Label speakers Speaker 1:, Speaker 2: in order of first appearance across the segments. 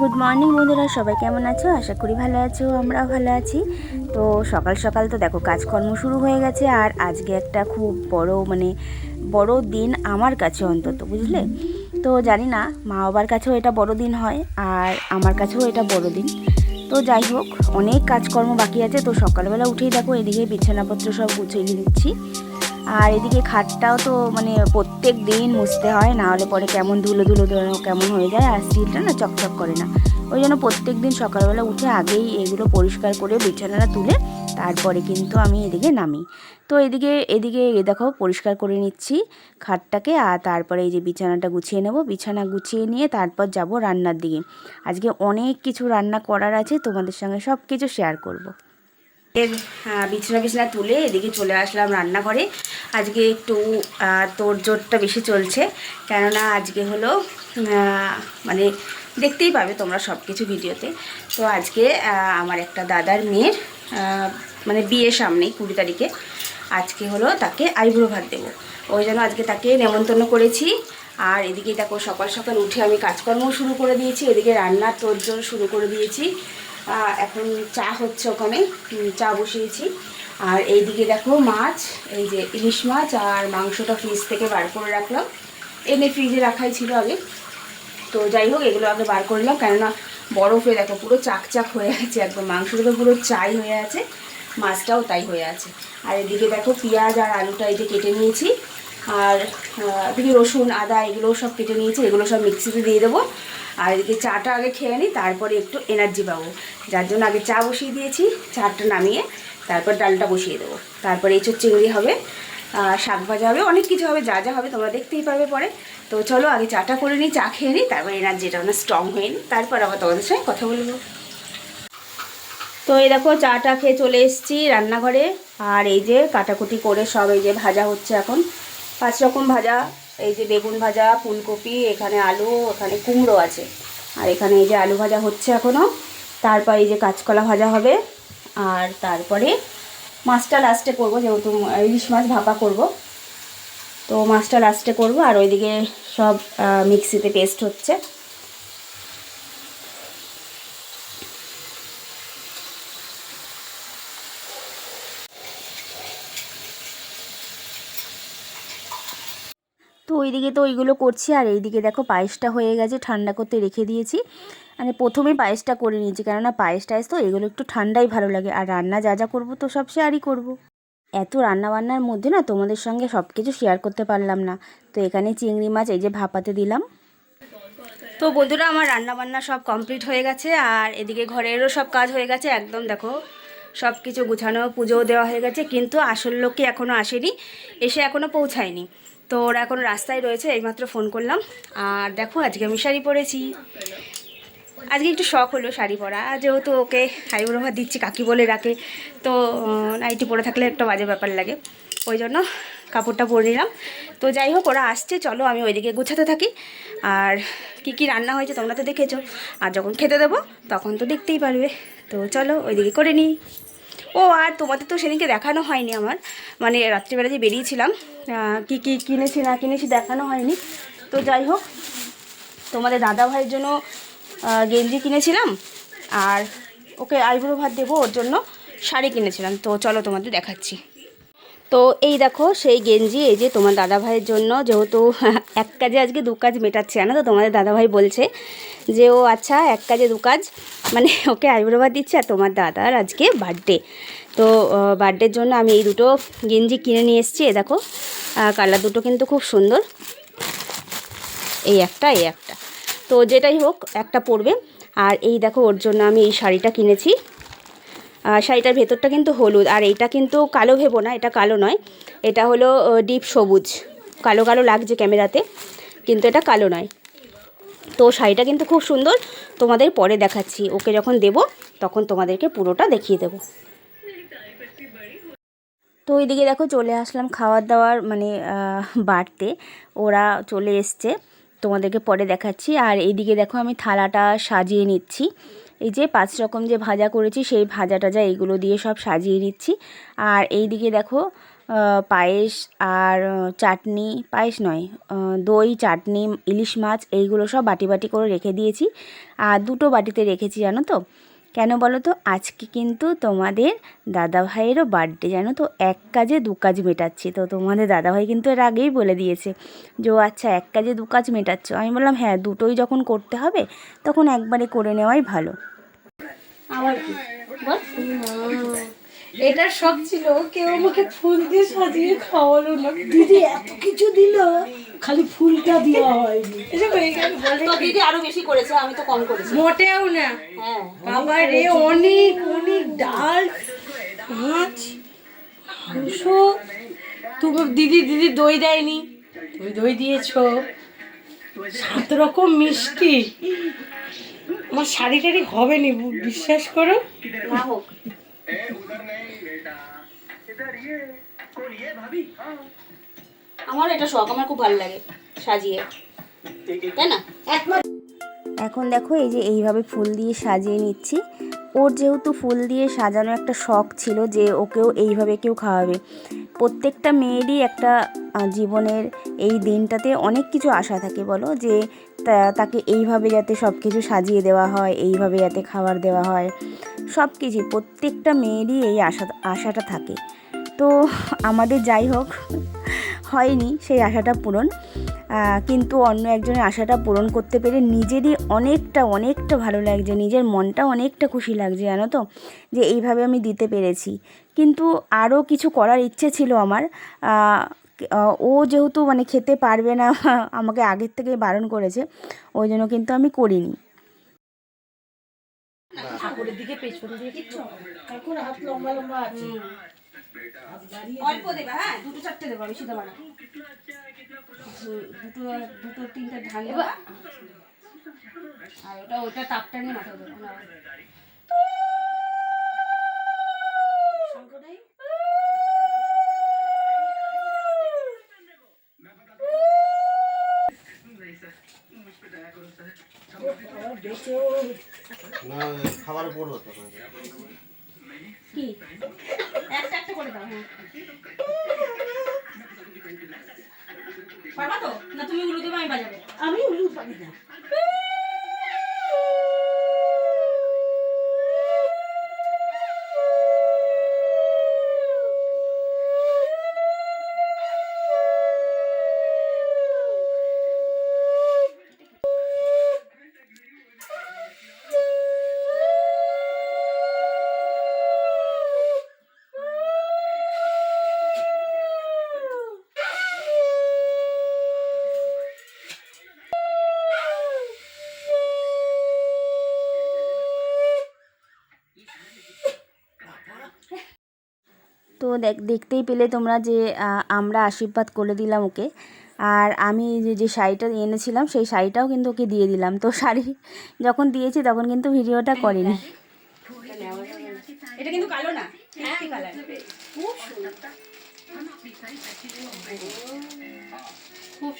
Speaker 1: Good morning বন্ধুরা, সবাই কেমন আছো? আশা করি ভালো আছো, আমরাও ভালো আছি। তো সকাল সকাল তো দেখো, কাজকর্ম শুরু হয়ে গেছে, আর আজকে একটা খুব বড় মানে বড় দিন আমার কাছে অন্তত, বুঝলে? তো জানি না, মা বাবার কাছেও এটা বড় দিন হয়, আর আমার কাছেও এটা বড় দিন। তো যাই হোক, অনেক কাজকর্ম বাকি আছে, তো সকালবেলা উঠেই দেখো, এদিকে বিছানাপত্র সব গুছিয়ে নিচ্ছি। আর এদিকে খাটটাও তো মানে প্রত্যেক দিন মুছতে হয় না হলে পরে কেমন ধুলো ধুলো কেমন হয়ে যায় আর স্টিলটা না চকচক করে না। ওই জন্য প্রত্যেক দিন সকালবেলা উঠে আগেই এগুলো পরিষ্কার করে বিছানাটা তুলে তারপরে কিন্তু আমি এদিকে নামি। তো এদিকে এদিকে এ দেখো পরিষ্কার করে নিচ্ছি খাটটাকে আর তারপরে এই যে বিছানাটা গুছিয়ে নেব। বিছানা গুছিয়ে নিয়ে তারপর যাব রান্নার দিকে। আজকে অনেক কিছু রান্না করার আছে, তোমাদের সঙ্গে সব কিছু শেয়ার করব। এর বিছানা বিছানা তুলে এদিকে চলে আসলাম রান্নাঘরে। আজকে একটু আহ, তোড়জোড়টা বেশি চলছে কেননা আজকে হলো মানে দেখতেই পাবে তোমরা সব কিছু ভিডিওতে। তো আজকে আমার একটা দাদার মেয়ের মানে বিয়ে সামনেই কুড়ি তারিখে। আজকে হলো তাকে আইব্রো ভাত দেবো। ওই জন্য আজকে তাকে নেমন্তন্ন করেছি। আর এদিকে দেখো সকাল সকাল উঠে আমি কাজকর্ম শুরু করে দিয়েছি এদিকে রান্নার তোড়জোড় শুরু করে দিয়েছি। এখন চা হচ্ছে ওখানে। চা বসিয়েছি। আর এইদিকে দেখো মাছ, এই যে ইলিশ মাছ আর মাংসটা ফ্রিজ থেকে বার করে রাখলাম। এনে ফ্রিজে রাখাই ছিল আগে। তো যাই হোক, এগুলো আগে বার করলাম কেননা বরফে দেখো পুরো চাকচাক হয়ে আছে একদম। মাংসটা তো পুরো চাই হয়ে আছে, মাছটাও তাই হয়ে আছে। আর এদিকে দেখো পেঁয়াজ আর আলুটা এই যে কেটে নিয়েছি। আর এদিকে রসুন, আদা এগুলো সব কেটে নিয়েছি। এগুলো সব মিক্সিতে দিয়ে দেবো। আর এদিকে চাটা আগে খেয়ে নিই, তারপরে একটু এনার্জি পাবো। যার জন্য আগে চা বসিয়ে দিয়েছি, চাটা নামিয়ে তারপর ডালটা বসিয়ে দেবো। তারপরে এঁচোর চিংড়ি হবে শাক ভাজা হবে, অনেক কিছু হবে, যা যা হবে তোমরা দেখতেই পারবে পরে। তো চলো আগে চাটা করে নিই, চা খেয়ে নিই, তারপর এনার্জিটা মানে স্ট্রং হয়ে নিই। তারপর আবার তোমাদের সঙ্গে কথা বলব তো এই দেখো চাটা খেয়ে চলে এসেছি রান্নাঘরে, আর এই যে কাটাকুটি করে সব এই যে ভাজা হচ্ছে এখন। পাঁচ রকম ভাজা এই যে বেগুন ভাজা, ফুলকপি, এখানে আলু, এখানে কুমড়ো আছে। আর এখানে এই যে আলু ভাজা হচ্ছে এখনও তারপর এই যে কাঁচকলা ভাজা হবে। আর তারপরে মাছটা লাস্টে করব, যেহেতু ইলিশ মাছ ভাপা করব। তো মাছটা লাস্টে করব, আর ওইদিকে সব মিক্সিতে পেস্ট হচ্ছে। ওইদিকে তো ওইগুলো করছি, আর এইদিকে দেখো পায়েসটা হয়ে গেছে, ঠান্ডা করতে রেখে দিয়েছি। মানে প্রথমে পায়েসটা করে নিয়েছি, কেননা পায়েস টায়েস তো এগুলো একটু ঠান্ডাই ভালো লাগে, আর রান্না যা যা করব তো সব শেয়ারই করব। এত রান্না বান্নার মধ্যে না তোমাদের সঙ্গে সব কিছু শেয়ার করতে পারলাম না। তো এখানে চিংড়ি মাছ, এই যে ভাপাতে দিলাম। তো বন্ধুরা, আমার রান্না বান্না সব কমপ্লিট হয়ে গেছে, আর এদিকে ঘরেরও সব কাজ হয়ে গেছে, একদম দেখো সব কিছু গুছানো, পুজোও দেওয়া হয়ে গেছে, কিন্তু আসল লোককে এখনও আসেনি, এসে এখনও পৌঁছায়নি। তো ওরা এখন রাস্তায় রয়েছে, এইমাত্র ফোন করলাম। আর দেখো, আজকে আমি শাড়ি পরেছি। আজকে একটু শখ হলো শাড়ি পরা। যেহেতু ওকে আইবুড়ো ভাত দিচ্ছি, কাকি বলে রাখে তো নাইটি পরে থাকলে একটা বাজে ব্যাপার লাগে। ওই জন্য কাপড়টা পরে নিলাম। তো যাই হোক, ওরা আসছে, চলো আমি ওইদিকে গুছাতে থাকি। আর কি কি রান্না হয়েছে তোমরা তো দেখেছ। আর যখন খেতে দেবো, তখন তো দেখতেই পারবে। তো চলো, ওইদিকে করে নিই। ও, আর তোমাদের তো সেদিনকে দেখানো হয়নি আমার। মানে রাত্রিবেলা যে বেরিয়েছিলাম কি কি কিনেছি, না কিনেছি দেখানো হয়নি। তো যাই হোক, তোমাদের দাদা ভাইয়ের জন্য গেঞ্জি কিনেছিলাম, আর ওকে আইবুড়ো ভাত দেবো ওর জন্য শাড়ি কিনেছিলাম। তো চলো তোমাদের দেখাচ্ছি। তো এই দেখো সেই গেঞ্জি, এই যে তোমার দাদা ভাইয়ের জন্য, যেহেতু এক কাজে আজকে দু কাজ মেটাচ্ছে, জানো তো? তোমাদের দাদা ভাই বলছে যে, ও আচ্ছা এক কাজে দু কাজ। মানে ওকে আইবুড়ো দিচ্ছে আর তোমার দাদার আজকে বার্থডে তো বার্থডের জন্য আমি এই দুটো গেঞ্জি কিনে নিয়ে এসেছি এ দেখো। কালার দুটো কিন্তু খুব সুন্দর। এই একটা এই একটা। তো যেটাই হোক, একটা পরবে। আর এই দেখো, ওর জন্য আমি এই শাড়িটা কিনেছি। শাড়িটার ভেতরটা কিন্তু হলুদ। আর এটা কিন্তু কালো ভেবো না, এটা কালো নয়। এটা হলো ডিপ সবুজ। কালো কালো লাগছে ক্যামেরাতে, কিন্তু এটা কালো নয়। তো শাড়িটা কিন্তু খুব সুন্দর। তোমাদের পরে দেখাচ্ছি। ওকে যখন দেব, তখন তোমাদেরকে পুরোটা দেখিয়ে দেবো। তো ওইদিকে দেখো, চলে আসলাম খাওয়ার দাওয়ার মানে বাড়তে। ওরা চলে এসছে। তোমাদেরকে পরে দেখাচ্ছি। আর এইদিকে দেখো, আমি থালাটা সাজিয়ে নিচ্ছি। এই যে পাঁচ রকম যে ভাজা করেছি, সেই ভাজা টাজা এইগুলো দিয়ে সব সাজিয়ে নিচ্ছি। আর এই দিকে দেখো পায়েস আর চাটনি, পায়েস নয় দই, চাটনি, ইলিশ মাছ, এইগুলো সব বাটি বাটি করে রেখে দিয়েছি। আর দুটো বাটিতে রেখেছি, জানো তো? কেন বলো তো? আজকে কিন্তু তোমাদের দাদা ভাইয়েরও বার্থডে জানো তো? এক কাজে দু কাজ মেটাচ্ছি। তো তোমাদের দাদাভাই কিন্তু এর আগেই বলে দিয়েছে যে আচ্ছা এক কাজে দু কাজ মেটাচ্ছ। আমি বললাম হ্যাঁ দুটোই যখন করতে হবে, তখন একবারে করে নেওয়াই ভালো।
Speaker 2: আবার কি?
Speaker 3: এটার শখ ছিল কেউ আমাকে ফুল দিয়ে সাজিয়ে খাওয়ালো না। দিদি এত কিছু দিল খালি ফুলটা দেওয়া হয়নি। হয়ে
Speaker 2: তো দিদি আরও বেশি করেছে আমি তো কম করেছি।
Speaker 3: মোটেও না।
Speaker 2: হ্যাঁ।
Speaker 3: বাবা রে অনেক অনেক ডাল মাছ মাংস তোমার দিদি দিদি দই দেয়নি। তুমি দই দিয়েছ। সাত রকম মিষ্টি। আমার শাড়ি টাড়ি হবে নি বিশ্বাস করো।
Speaker 2: না হোক। আমার এটা শখ আমার খুব ভালো লাগে সাজিয়ে। তাই না?
Speaker 1: এখন দেখো এই যে এইভাবে ফুল দিয়ে সাজিয়ে নিচ্ছি। ওর যেহেতু ফুল দিয়ে সাজানো একটা শখ ছিল যে ওকেও এইভাবে কেউ খাওয়াবে, প্রত্যেকটা মেয়েরই একটা জীবনের এই দিনটাতে অনেক কিছু আশা থাকে বলো যে তাকে এইভাবে যাতে সব কিছু সাজিয়ে দেওয়া হয়, এইভাবে যাতে খাবার দেওয়া হয় সব কিছু প্রত্যেকটা মেয়েরই এই আশা, আশাটা থাকে। তো আমাদের যাই হোক হয়নি সেই আশাটা পূরণ। কিন্তু অন্য একজনের আশাটা পূরণ করতে পেরে নিজেরই অনেকটা অনেকটা ভালো লাগছে। নিজের মনটা অনেকটা খুশি লাগছে জানো তো? যে এইভাবে আমি দিতে পেরেছি। কিন্তু আরও কিছু করার ইচ্ছে ছিল আমার। ও যেহেতু মানে খেতে পারবে না আমাকে আগের থেকে বারণ করেছে ওই জন্য কিন্তু আমি করিনি।
Speaker 3: ঠাকুরের দিকে পেছন দিয়ে কিচ্ছু ঠাকুর হাত লম্বা লম্বা আছে।
Speaker 2: অল্প দেবা হ্যাঁ দুটো চারটে দেবো বেশি দেবা না দুটো দুটো তিনটে ঢাল দেবো। আর ওটা ওটা তাপটা নিয়ে মাথা দেবো। না
Speaker 3: শঙ্করাই
Speaker 4: না খাবারে পড়ব তো
Speaker 2: কি একটা একটা করে দাও হ্যাঁ পারবা তো না তুমি উলু দেবে আমি বাজাবো
Speaker 3: আমি উলু পারি না
Speaker 1: তো দেখ দেখতেই পেলে তোমরা যে আমরা আশীর্বাদ করে দিলাম ওকে। আর আমি যে যে শাড়িটা এনেছিলাম সেই শাড়িটাও কিন্তু ওকে দিয়ে দিলাম। তো শাড়ি যখন দিয়েছি তখন কিন্তু ভিডিওটা করিনি।
Speaker 2: এটা কিন্তু কালো না মিষ্টি কালার। খুব সুন্দর। খুব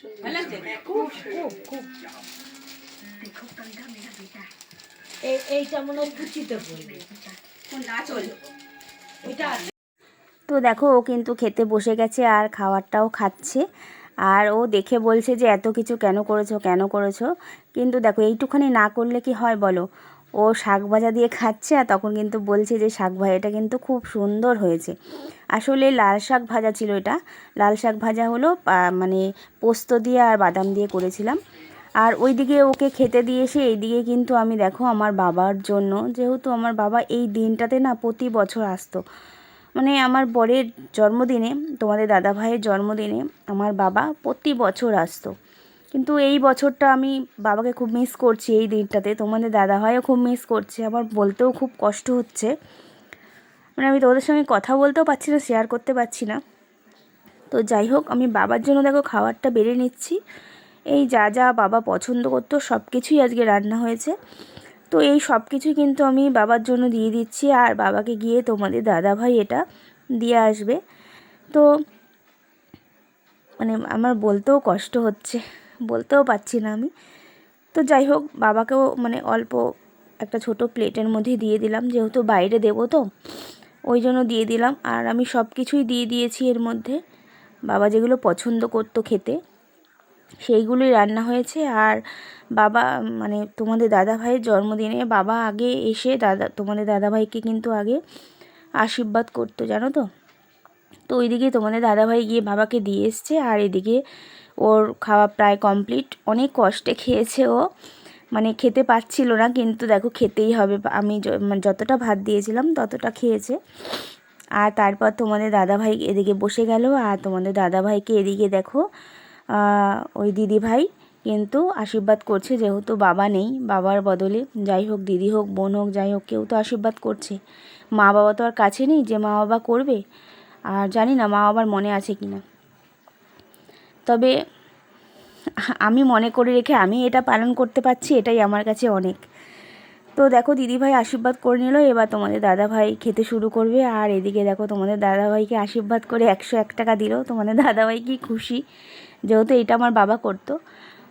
Speaker 2: সুন্দর।
Speaker 3: খুব খুব খুব এইটা মনে হয় কুচিতে পড়বে।
Speaker 2: না চল।
Speaker 3: এটা আছে
Speaker 1: তো দেখো, ও কিন্তু খেতে বসে গেছে আর খাবারটাও খাচ্ছে। আর ও দেখে বলছে যে, এত কিছু কেন করেছ কেন করেছ? কিন্তু দেখো, এইটুখানি না করলে কি হয় বলো? ও শাক ভাজা দিয়ে খাচ্ছে আর তখন কিন্তু বলছে যে, শাক ভাজাটা কিন্তু খুব সুন্দর হয়েছে। আসলে লাল শাক ভাজা ছিল এটা। লাল শাক ভাজা হলো মানে পোস্ত দিয়ে আর বাদাম দিয়ে করেছিলাম। আর ওইদিকে ওকে খেতে দিয়ে এসে এইদিকে কিন্তু আমি দেখো আমার বাবার জন্য, যেহেতু আমার বাবা এই দিনটাতে না প্রতি বছর আসতো। মানে আমার বরের জন্মদিনে, তোমাদের দাদা ভাইয়ের জন্মদিনে আমার বাবা প্রতি বছর আসতো। কিন্তু এই বছরটা আমি বাবাকে খুব মিস করছি এই দিনটাতে। তোমাদের দাদা ভাইও খুব মিস করছে আমার বলতেও খুব কষ্ট হচ্ছে। মানে আমি তোমাদের সঙ্গে কথা বলতেও পারছি না শেয়ার করতে পারছি না। তো যাই হোক, আমি বাবার জন্য দেখো খাবারটা বেড়ে নিচ্ছি। এই যা যা বাবা পছন্দ করতো সব কিছুই আজকে রান্না হয়েছে। তো এই সব কিছুই কিন্তু আমি বাবার জন্য দিয়ে দিচ্ছি আর বাবাকে গিয়ে তোমাদের দাদা ভাই এটা দিয়ে আসবে। তো মানে আমার বলতেও কষ্ট হচ্ছে, বলতেও পারছি না আমি। তো যাই হোক, বাবাকেও মানে অল্প একটা ছোট প্লেটের মধ্যে দিয়ে দিলাম, যেহেতু বাইরে দেবো তো, ওই জন্য দিয়ে দিলাম। আর আমি সব কিছুই দিয়ে দিয়েছি এর মধ্যে। বাবা যেগুলো পছন্দ করতো খেতে। সেইগুলোই রান্না হয়েছে। আর বাবা মানে তোমাদের দাদা ভাইয়ের জন্মদিনে বাবা আগে এসে দাদা, তোমাদের দাদা ভাইকে কিন্তু আগে আশীর্বাদ করতো, জানো তো? তো ওইদিকে তোমাদের দাদাভাই গিয়ে বাবাকে দিয়ে এসছে আর এদিকে ওর খাওয়া প্রায় কমপ্লিট। অনেক কষ্টে খেয়েছে ও। মানে খেতে পাচ্ছিল না, কিন্তু দেখো খেতেই হবে। আমি মানে যতটা ভাত দিয়েছিলাম ততটা খেয়েছে। আর তারপর তোমাদের দাদাভাই এদিকে বসে গেল আর তোমাদের দাদাভাইকে এদিকে দেখো ওই দিদি ভাই কিন্তু আশীর্বাদ করছে, যেহেতু বাবা নেই, বাবার বদলে যাই হোক দিদি হোক, বোন হোক, যাই হোক, কেউ তো আশীর্বাদ করছে। মা বাবা তো আর কাছে নেই যে মা বাবা করবে, আর জানি না মা বাবার মনে আছে কি না। তবে আমি মনে করে রেখে আমি এটা পালন করতে পারছি, এটাই আমার কাছে অনেক। তো দেখো, দিদিভাই আশীর্বাদ করে নিল, এবার তোমাদের দাদাভাই খেতে শুরু করবে, আর এদিকে দেখো তোমাদের দাদাভাইকে আশীর্বাদ করে একশো এক টাকা দিল, তোমাদের দাদাভাই কি খুশি। যেহেতু এটা আমার বাবা করতো।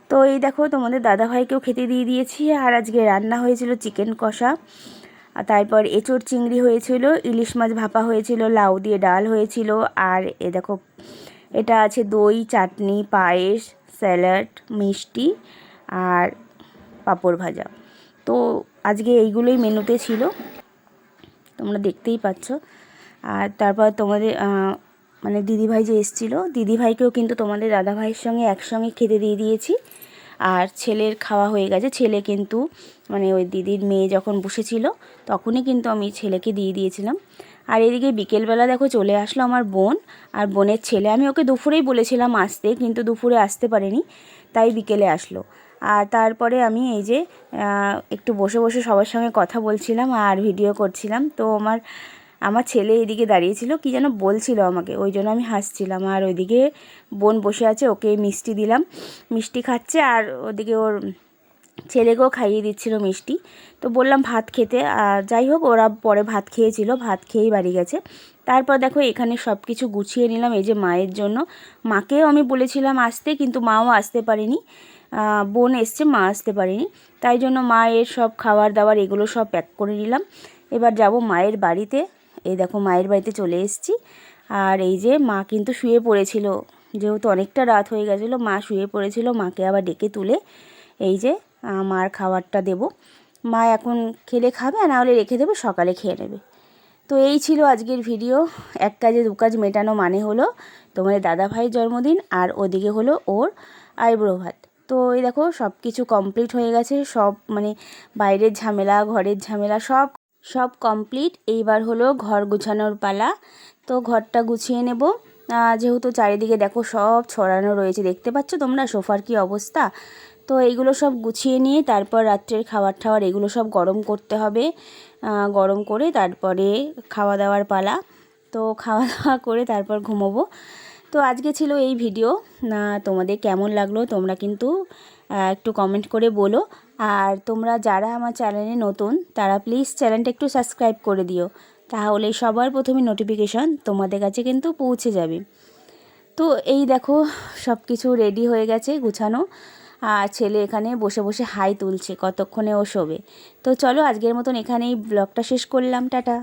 Speaker 1: তো এই দেখো তোমাদের দাদাভাইকেও খেতে দিয়ে দিয়েছি। আর আজকে রান্না হয়েছিল চিকেন কষা। আর তারপর এঁচোড় চিংড়ি হয়েছিল, ইলিশ মাছ ভাপা হয়েছিল, লাউ দিয়ে ডাল হয়েছিল। আর এ দেখো, এটা আছে দই, চাটনি, পায়েস, স্যালাড, মিষ্টি আর পাঁপড় ভাজা। তো আজকে এইগুলোই মেনুতে ছিল। তোমরা দেখতেই পাচ্ছ। আর তারপর তোমাদের মানে দিদিভাই যে এসেছিল, দিদিভাইকেও কিন্তু তোমাদের দাদাভাইয়ের সঙ্গে একসঙ্গে খেতে দিয়ে দিয়েছি। আর ছেলের খাওয়া হয়ে গেছে। ছেলে কিন্তু মানে ওই দিদির মেয়ে যখন বসেছিল, তখনই কিন্তু আমি ছেলেকে দিয়ে দিয়েছিলাম। আর এদিকে বিকেলবেলা দেখো চলে আসলো আমার বোন। আর বোনের ছেলে, আমি ওকে দুপুরেই বলেছিলাম আসতে, কিন্তু দুপুরে আসতে পারেনি, তাই বিকেলে আসলো। আর তারপরে আমি এই যে একটু বসে বসে সবার সঙ্গে কথা বলছিলাম আর ভিডিও করছিলাম। তো আমার আমার ছেলে এদিকে দাঁড়িয়েছিল, কি যেন বলছিল আমাকে। ওই জন্য আমি হাসছিলাম। আর ওইদিকে বোন বসে আছে, ওকে মিষ্টি দিলাম। মিষ্টি খাচ্ছে আর ওদিকে ওর ছেলেকেও খাইয়ে দিচ্ছিল মিষ্টি। তো বললাম ভাত খেতে। আর যাই হোক, ওরা পরে ভাত খেয়েছিল, ভাত খেয়েই বাড়ি গেছে। তারপর দেখো, এখানে সব কিছু গুছিয়ে নিলাম, এই যে মায়ের জন্য। মাকেও আমি বলেছিলাম আসতে, কিন্তু মাও আসতে পারেনি। বোন এসছে, মা আসতে পারেনি। তাই জন্য মায়ের সব খাবার দাবার এগুলো সব প্যাক করে নিলাম। এবার যাব মায়ের বাড়িতে। এই দেখো মায়ের বাড়িতে চলে এসেছি। আর এই যে মা কিন্তু শুয়ে পড়েছিল। যেহেতু অনেকটা রাত হয়ে গেছিল, মা শুয়ে পড়েছিল, মাকে আবার ডেকে তুলে এই যে মার খাবারটা দেব। মা এখন খেলে খাবে, আর নাহলে রেখে দেবে, সকালে খেয়ে নেবে। তো এই ছিল আজকের ভিডিও। এক কাজে দু কাজ মেটানো মানে হলো তোমাদের দাদা ভাইয়ের জন্মদিন, আর ওদিকে হলো ওর আইব্রো ভাত। তো এই দেখো সব কিছু কমপ্লিট হয়ে গেছে, সব মানে বাইরের ঝামেলা, ঘরের ঝামেলা, সব সব কমপ্লিট। এইবার হলো ঘর গুছানোর পালা। তো ঘরটা গুছিয়ে নেব। যেহেতু চারিদিকে দেখো সব ছড়ানো রয়েছে, দেখতে পাচ্ছ তোমরা সোফার কি অবস্থা? তো এইগুলো সব গুছিয়ে নিয়ে তারপর রাত্রের খাবার টাবার এগুলো সব গরম করতে হবে। গরম করে তারপরে খাওয়া দাওয়ার পালা। তো খাওয়া দাওয়া করে তারপর ঘুমোবো। তো আজকে ছিল এই ভিডিও। না, তোমাদের কেমন লাগল তোমরা কিন্তু একটু কমেন্ট করে বলো। আর তোমরা যারা আমার চ্যানেলে নতুন, তারা প্লিজ চ্যানেলটা একটু সাবস্ক্রাইব করে দিও। তাহলে সবার প্রথমে নোটিফিকেশন তোমাদের কাছে কিন্তু পৌঁছে যাবে। তো এই দেখো সব কিছু রেডি হয়ে গেছে গুছানো। আর ছেলে এখানে বসে বসে হাই তুলছে, কতক্ষণে ও শোবে। তো চলো আজকের মতন এখানেই ব্লগটা শেষ করলাম, টাটা।